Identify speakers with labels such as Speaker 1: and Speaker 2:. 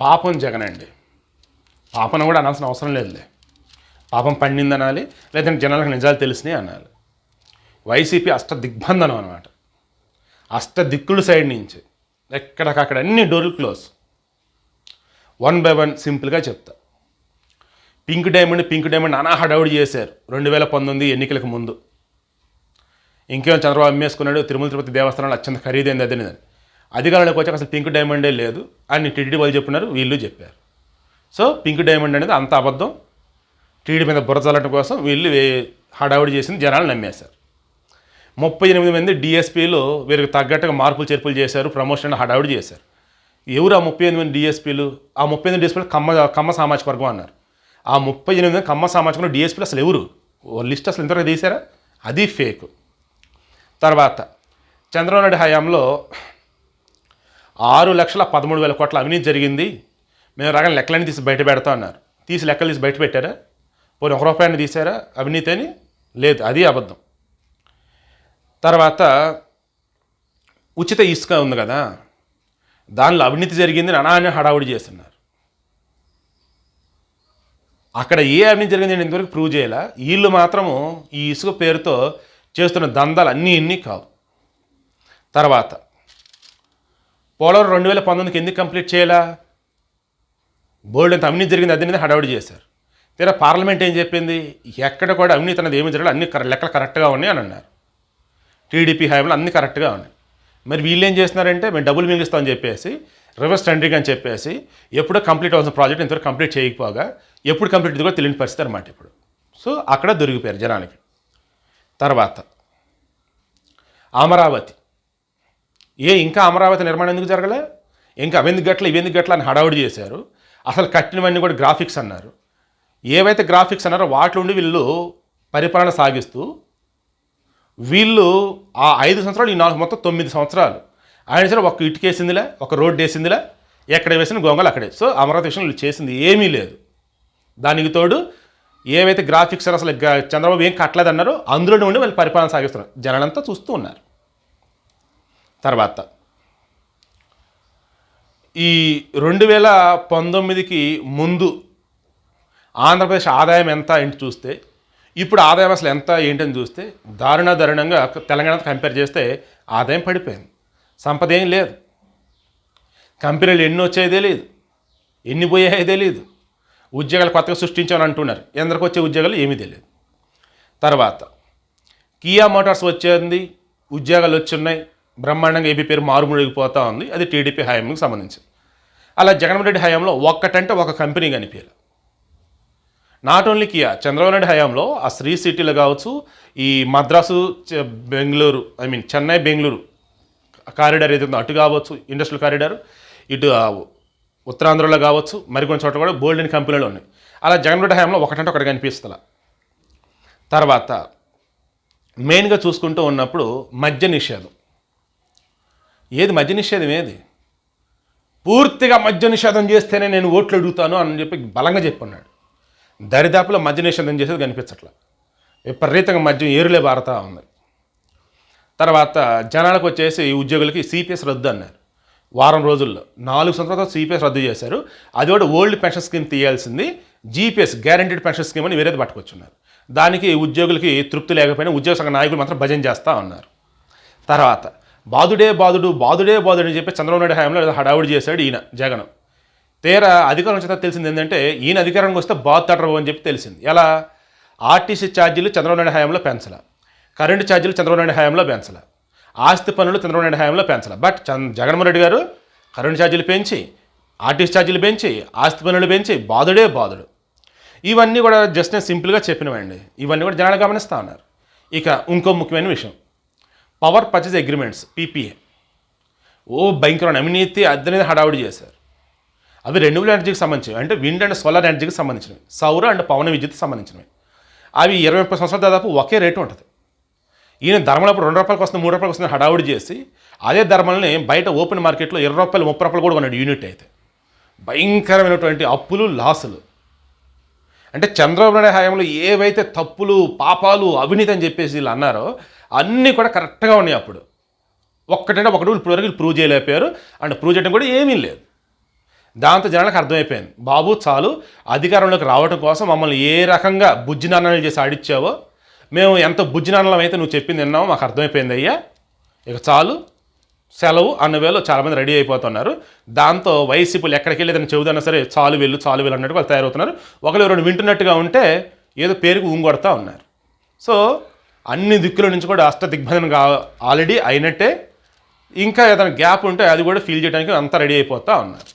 Speaker 1: పాపం జగన్ అండి. పాపను కూడా అనాల్సిన అవసరం లేదులే. పాపం పండింది అనాలి లేదంటే జనాలకు నిజాలు తెలిసినాయి అనాలి. వైసీపీ అష్ట దిగ్బంధనం అనమాట అష్ట దిక్కుల సైడ్ నుంచి ఎక్కడికక్కడ అన్ని డోర్లు క్లోజ్. వన్ బై వన్ సింపుల్గా చెప్తా. పింక్ డైమండ్ పింక్ డైమండ్ నానా హడావుడి చేశారు రెండు వేల పంతొమ్మిది ఎన్నికలకు ముందు. ఇంకేమో చంద్రబాబు అమ్మేసుకున్నాడు తిరుమల తిరుపతి దేవస్థానంలో అత్యంత ఖరీదైంది అదే అధికారంలోకి వచ్చాక అసలు పింక్ డైమండే లేదు. అని టీడీ వాళ్ళు చెప్పినారు వీళ్ళు చెప్పారు. సో పింక్ డైమండ్ అనేది అంత అబద్ధం. టీడీ మీద బుర్ర కోసం వీళ్ళు హడావుడి చేసింది జనాలు నమ్మేశారు. ముప్పై ఎనిమిది మంది డిఎస్పీలు వీరికి తగ్గట్టుగా మార్పులు చేర్పులు చేశారు ప్రమోషన్ హడావుడి చేశారు. ఎవరు ఆ ముప్పై ఎనిమిది మంది డిఎస్పీలు? ఆ ముప్పై ఎనిమిది డిఎస్పీలు కమ్మ కమ్మ సామాజిక వర్గం అన్నారు. ఆ ముప్పై ఎనిమిది మంది కమ్మ సామాజిక వర్గం డిఎస్పీలు అసలు ఎవరు? ఓ లిస్ట్ అసలు ఇంతవరకు తీశారా? అది ఫేక్. తర్వాత చంద్రబాబు నాయుడు హయాంలో ఆరు లక్షల పదమూడు వేల కోట్ల అవినీతి జరిగింది. మేము రకం లెక్కలన్నీ తీసి బయట పెడతా అన్నారు. తీసి లెక్కలు తీసి బయట పెట్టారా? పోనీ ఒక రూపాయని తీసారా? అవినీతి అని? లేదు అది అబద్ధం. తర్వాత ఉచిత ఇసుక ఉంది కదా దానిలో అవినీతి జరిగింది అని హడావుడి చేస్తున్నారు. అక్కడ ఏ అవినీతి జరిగింది అని ఇంతవరకు ప్రూవ్ చేయాల. వీళ్ళు మాత్రము ఈ ఇసుక పేరుతో చేస్తున్న దందాలు అన్నీ ఇన్ని కావు. తర్వాత పోలవరం రెండు వేల పంతొమ్మిదికి ఎందుకు కంప్లీట్ చేయాలా? బోర్డు అంత అవినీతి జరిగింది అదే హడావుడి చేశారు. తీరా పార్లమెంట్ ఏం చెప్పింది? ఎక్కడ కూడా అవినీతి అనేది ఏమి జరగలేదు అన్ని లెక్కలు కరెక్ట్గా ఉన్నాయి అని అన్నారు. టీడీపీ హయాంలో అన్ని కరెక్ట్గా ఉన్నాయి. మరి వీళ్ళు ఏం చేస్తున్నారంటే మేము డబ్బులు మిగిలిస్తామని చెప్పేసి రివర్స్ టెండరింగ్ అని చెప్పేసి ఎప్పుడో కంప్లీట్ అవ్వాల్సిన ప్రాజెక్ట్ ఇంతవరకు కంప్లీట్ చేయకపోగా ఎప్పుడు కంప్లీట్ కూడా తెలియని పరిస్థితి అనమాట ఇప్పుడు. సో అక్కడ దొరికిపోయారు జనానికి తర్వాత అమరావతి. ఏ ఇంకా అమరావతి నిర్మాణం ఎందుకు జరగలే? ఇంకా అవెందుకు గట్ల ఇవెందుకు గట్ల అని హడావుడి చేశారు. అసలు కట్టినవన్నీ కూడా గ్రాఫిక్స్ అన్నారు. ఏవైతే గ్రాఫిక్స్ అన్నారో వాటిలో ఉండి వీళ్ళు పరిపాలన సాగిస్తూ వీళ్ళు ఆ ఐదు సంవత్సరాలు ఈ నాలుగు మొత్తం తొమ్మిది సంవత్సరాలు. ఆయన సరే ఒక ఇటుకేసిందిలే ఒక రోడ్డు వేసిందిలే ఎక్కడ వేసిన గొంగలు అక్కడే. సో అమరావతి విషయంలో వీళ్ళు చేసింది ఏమీ లేదు. దానికి తోడు ఏవైతే గ్రాఫిక్స్ అసలు చంద్రబాబు ఏం కట్టలేదన్నారో అందులోనే ఉండి వాళ్ళు పరిపాలన సాగిస్తున్నారు. జనాలంతా చూస్తూ ఉన్నారు. తర్వాత. ఈ రెండు వేల పంతొమ్మిదికి ముందు ఆంధ్రప్రదేశ్ ఆదాయం ఎంత ఏంటి చూస్తే ఇప్పుడు ఆదాయం అసలు ఎంత ఏంటని చూస్తే దారుణ దారుణంగా తెలంగాణతో కంపేర్ చేస్తే ఆదాయం పడిపోయింది. సంపద ఏం లేదు. కంపెనీలు ఎన్ని వచ్చాయో తెలియదు ఎన్ని పోయాయో తెలియదు ఉద్యోగాలు కొత్తగా సృష్టించామని అంటున్నారు. ఎందరికి వచ్చే ఉద్యోగాలు ఏమీ తెలియదు తర్వాత కియా మోటార్స్ వచ్చేది ఉద్యోగాలు వచ్చున్నాయి బ్రహ్మాండంగా ఏపీ పేరు మారుమూడిగిపోతూ ఉంది. అది టీడీపీ హయాంకి సంబంధించి అలా జగన్మోహన్ రెడ్డి హయాంలో ఒక్కటంటే ఒక కంపెనీ కనిపించాలి not only Kia Chandrababu Naidu హయాంలో ఆ శ్రీ సిటీలో కావచ్చు ఈ Madras Bengaluru I mean Chennai Bengaluru corridor ఏదైతే ఉందో అటు కావచ్చు ఇండస్ట్రియల్ కారిడార్ ఇటు ఉత్తరాంధ్రలో కావచ్చు మరికొన్ని చోట్ల కూడా బోల్డ్ కంపెనీలు ఉన్నాయి. అలా జగన్మోహన్ హయాంలో ఒకటంటే ఒకటి కనిపిస్తుంది తర్వాత మెయిన్గా చూసుకుంటూ ఉన్నప్పుడు మద్య నిషేధం. ఏది మద్య నిషేధం ఏది? పూర్తిగా మద్య నిషేధం చేస్తేనే నేను ఓట్లు అడుగుతాను అని చెప్పి బలంగా చెప్పున్నాడు. దరిదాపులో మద్య నిషేధం చేసేది కనిపించట్లా. విపరీతంగా మద్యం ఏరులే భారత ఉంది. తర్వాత జనాలకు వచ్చేసి ఉద్యోగులకి సిపిఎస్ రద్దు అన్నారు. వారం రోజుల్లో నాలుగు సంవత్సరాలు సిపిఎస్ రద్దు చేశారు. అది కూడా ఓల్డ్ పెన్షన్ స్కీమ్ తీయాల్సింది. జీపీఎస్ గ్యారంటీడ్ పెన్షన్ స్కీమ్ అని వేరేది పట్టుకొచ్చున్నారు. దానికి ఉద్యోగులకి తృప్తి లేకపోయినా ఉద్యోగ సంఘ నాయకులు మాత్రం భజన చేస్తూ ఉన్నారు. తర్వాత బాదుడే బాదుడు బాదుడే బాదుడు అని చెప్పి చంద్రబాబు నాయుడు హయాంలో ఏదో హడావుడి చేశాడు ఈయన జగన్. తీరా అధికారం చేత తెలిసింది ఏంటంటే ఈయన అధికారానికి వస్తే బాధ తడరవు అని చెప్పి తెలిసింది. ఎలా? ఆర్టీసీ ఛార్జీలు చంద్రబాబు నాయుడు హయాంలో పెంచల. కరెంటు ఛార్జీలు చంద్రబాబు నాయుడు హయాంలో పెంచల. ఆస్తి పనులు చంద్రబాబు నాయుడు హయాంలో పెంచల. బట్ చంద్ జగన్మోహన్ రెడ్డి గారు కరెంటు ఛార్జీలు పెంచి ఆర్టీసీ ఛార్జీలు పెంచి ఆస్తి పనులు పెంచి బాదుడే బాదుడు. ఇవన్నీ కూడా జస్ట్ నేను సింపుల్గా చెప్పినవండి. ఇవన్నీ కూడా జనాలు గమనిస్తూ ఉన్నారు. ఇక ఇంకో ముఖ్యమైన విషయం. Power purchase agreements PPA. ఓ భయంకరమైన అవినీతి అద్దనేది హడావుడి చేశారు. అవి రెన్యూబుల్ ఎనర్జీకి సంబంధించినవి అంటే విండ్ అండ్ సోలార్ ఎనర్జీకి సంబంధించినవి సౌర అండ్ పవన విద్యుత్కి సంబంధించినవి. అవి ఇరవై ముప్పై సంవత్సరాలు దాదాపు ఒకే రేటు ఉంటుంది. ఈయన ధర్మలప్పుడు రెండు రూపాయలకు వస్తుంది మూడు రూపాయలకు వస్తుంది హడావుడి చేసి అదే ధర్మల్ని బయట ఓపెన్ మార్కెట్లో ఇరవై రూపాయలు ముప్పై రూపాయలు కూడా కొన్నాడు యూనిట్ అయితే. భయంకరమైనటువంటి అప్పులు లాసులు. అంటే చంద్రబాబు నాయుడు హయాంలో ఏవైతే తప్పులు పాపాలు అవినీతి అని చెప్పేసి వీళ్ళు అన్నారో అన్నీ కూడా కరెక్ట్గా ఉన్నాయి అప్పుడు. ఒక్కటంటే ఒకటి ఇప్పుడు వరకు ప్రూవ్ చేయలేకపోయారు. అండ్ ప్రూవ్ చేయడం కూడా ఏమీ లేదు. దాంతో జనాలకు అర్థమైపోయింది. బాబు చాలు. అధికారంలోకి రావడం కోసం మమ్మల్ని ఏ రకంగా బుజ్జి నాన్నలు చేసి ఆడిచ్చావో మేము ఎంత బుజ్జినాన్నలం అయితే నువ్వు చెప్పింది విన్నామో మాకు అర్థమైపోయింది అయ్యా. ఇక చాలు. సెలవు అన్న వేళ చాలామంది రెడీ అయిపోతున్నారు. దాంతో వైసీపీలు ఎక్కడికి వెళ్ళి ఏదైనా చెబుదన్నా సరే చాలు వెళ్ళు చాలు వెళ్ళు అన్నట్టు వాళ్ళు తయారవుతున్నారు. ఒకరు రెండు వింటున్నట్టుగా ఉంటే ఏదో పేరుకు ఊంగొడతా ఉన్నారు. సో అన్ని దిక్కుల నుంచి కూడా అష్ట దిగ్బంధనం కా ఆల్రెడీ అయినట్టే. ఇంకా ఏదైనా గ్యాప్ ఉంటే అది కూడా ఫీల్ చేయడానికి అంతా రెడీ అయిపోతూ ఉన్నారు.